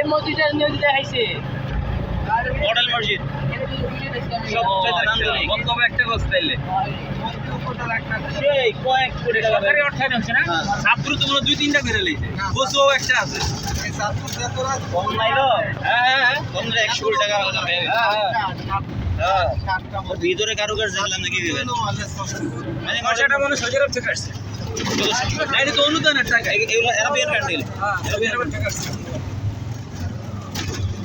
এই মসজিদটা নিয়ে দেখাইছে। মডেল মসজিদ। সবচেয়ে নান্দনিক। বক্তব্য একটা কথা তাইলে। সেই কয়েক কোটি সরকারি অর্থায়ন হচ্ছে না? হ্যাঁ। ছাত্র তো মনে হয় দুই তিনটা বেড়ে লেগেছে বসেও একটা আছে। হ্যাঁ হ্যাঁ হ্যাঁ হ্যাঁ। হ্যাঁ ভিতরে কারুকার দেখলাম নাকি মানে খরচাটা মনে সরকারের থেকে আসছে তো অনুদানের টাকা। এগুলো এরা বের আসছে কিন্তু আমার একটু চালা যায় না এটা মক্কাবের জায়গার নাম কি কেন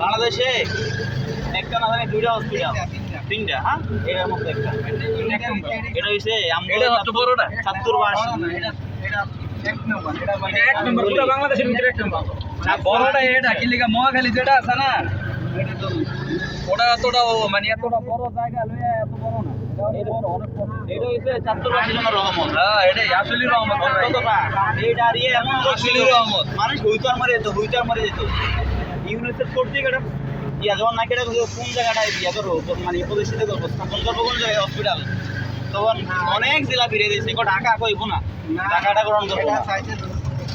বাংলাদেশে একটা না জানি দুইটা হসপিটাল তিনটা হ্যাঁ? এটার মধ্যে একটা। এটা হইছে এটা বড়টা? ছাত্তর বাসী এটা এক নম্বর। পুরো বাংলাদেশের ভিতরে এক নম্বর। বড়টা এটা কি লিগা মহাখালী যেটা আছে না? ওটা এতটা মানে এতটা বড় জায়গা লইয়া এত বড় না। হ্যাঁ ইউনিসেফ কর্তৃক এটা। ইয়া যখন নাকি এটা কোন ইয়া করব মানে প্রতিষ্ঠিত করব স্থাপন করব কোন জায়গায় হসপিটাল তখন অনেক জেলা ফিরে দিয়েছে কো ঢাকা কইব না? ঢাকাটা গ্রহণ করব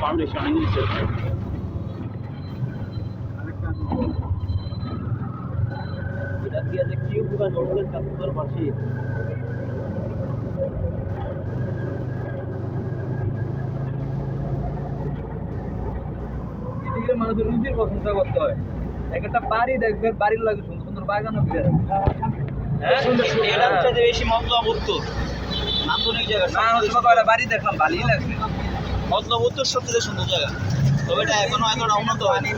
ফাউন্ডেশন ইউনিসেফ এটা দিয়ে যে পাশে মানুষের রুচির প্রশংসা করতে। হয় এক একটা বাড়ি দেখবে বাড়ির লাগে সুন্দর সুন্দর বাগানও ফিরে হ্যাঁ এটা হচ্ছে যে বেশি মতলব উত্তর নান্দনিক জায়গা বাড়ি দেখলাম ভালোই লাগছে মতলব উত্তর সবচেয়ে সুন্দর জায়গা। তবে এটা এখনও এতটা উন্নত হয়নি।